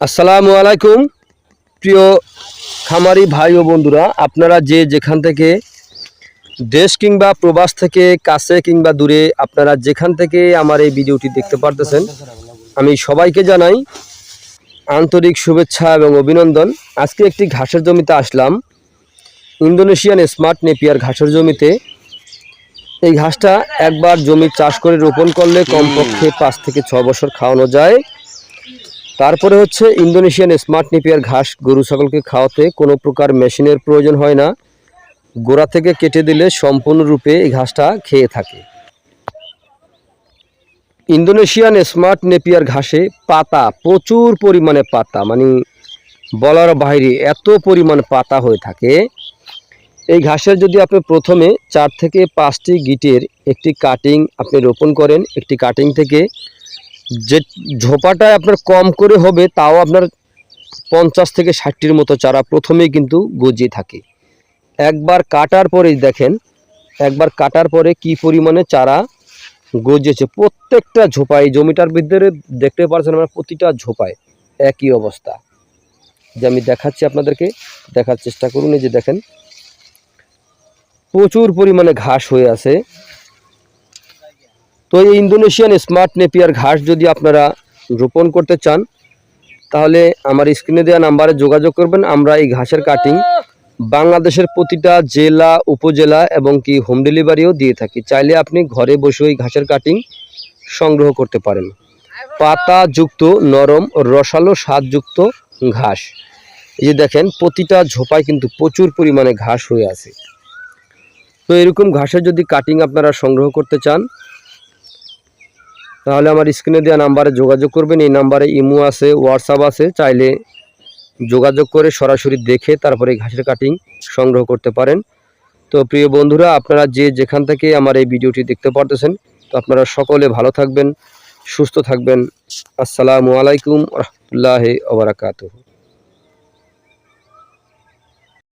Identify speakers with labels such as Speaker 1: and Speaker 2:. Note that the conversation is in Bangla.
Speaker 1: আসসালামু আলাইকুম, প্রিয় খামারি ভাই ও বন্ধুরা, আপনারা যে যেখান থেকে দেশ কিংবা প্রবাস থেকে কাছে কিংবা দূরে আপনারা যেখান থেকে আমার এই ভিডিওটি দেখতে পারতেছেন, আমি সবাইকে জানাই আন্তরিক শুভেচ্ছা এবং অভিনন্দন। আজকে একটি ঘাসের জমিতে আসলাম, ইন্দোনেশিয়ান স্মার্ট নেপিয়ার ঘাসের জমিতে। এই ঘাসটা একবার জমি চাষ করে রোপণ করলে কমপক্ষে পাঁচ থেকে ছ বছর খাওয়ানো যায়। তারপরে হচ্ছে ইন্দোনেশিয়ান স্মার্ট নিপিয়ার ঘাস গরু ছাগলকে খাওয়াতে কোনো প্রকার মেশিনের প্রয়োজন হয় না। গোড়া থেকে কেটে দিলে সম্পূর্ণরূপে এই ঘাসটা খেয়ে থাকে। ইন্দোনেশিয়ান স্মার্ট নেপিয়ার ঘাসে পাতা, প্রচুর পরিমাণে পাতা মানে বলার বাইরে এত পরিমাণ পাতা হয়ে থাকে। এই ঘাসের যদি আপনি প্রথমে চার থেকে পাঁচটি গিটের একটি কাটিং আপনি রোপণ করেন, একটি কাটিং থেকে যে ঝোপাটা আপনার কম করে হবে, তাও আপনার পঞ্চাশ থেকে ষাটটির মতো চারা প্রথমেই কিন্তু গজিয়ে থাকে। একবার কাটার পরেই দেখেন, একবার কাটার পরে কি পরিমাণে চারা গজিয়েছে। প্রত্যেকটা ঝোপায় জমিটার ভিতরে দেখতে পাচ্ছেন আমরা প্রতিটা ঝোপায় একই অবস্থা। যে আমি দেখাচ্ছি আপনাদেরকে, দেখার চেষ্টা করুন। এই যে দেখেন, প্রচুর পরিমাণে ঘাস হয়ে আছে। তো এই ইন্দোনেশিয়ান স্মার্ট নেপিয়ার ঘাস যদি আপনারা রোপণ করতে চান, তাহলে আমার স্ক্রিনে দেওয়া নাম্বারে যোগাযোগ করবেন। আমরা এই ঘাসের কাটিং বাংলাদেশের প্রতিটা জেলা, উপজেলা এবং কি হোম ডেলিভারিও দিয়ে থাকি। চাইলে আপনি ঘরে বসে ওই ঘাসের কাটিং সংগ্রহ করতে পারেন। পাতা যুক্ত, নরম, রসালো স্বাদযুক্ত ঘাস। এই যে দেখেন, প্রতিটা ঝোপায় কিন্তু প্রচুর পরিমাণে ঘাস হয়ে আছে। তো এরকম ঘাসের যদি কাটিং আপনারা সংগ্রহ করতে চান তাহলে আমার স্ক্রিনে দেওয়া নাম্বারে যোগাযোগ করবেন, এই নাম্বারে ইমো আছে, হোয়াটসঅ্যাপ আছে, চাইলে যোগাযোগ করে সরাসরি দেখে তারপরে ঘাসের কাটিং সংগ্রহ করতে পারেন। তো প্রিয় বন্ধুরা, আপনারা যে যেখান থেকে আমার এই ভিডিওটি দেখতে পারতেছেন, তো আপনারা সকলে ভালো থাকবেন, সুস্থ থাকবেন। আসসালামু আলাইকুম রহমতুল্লাহ ওবরাকাতুহ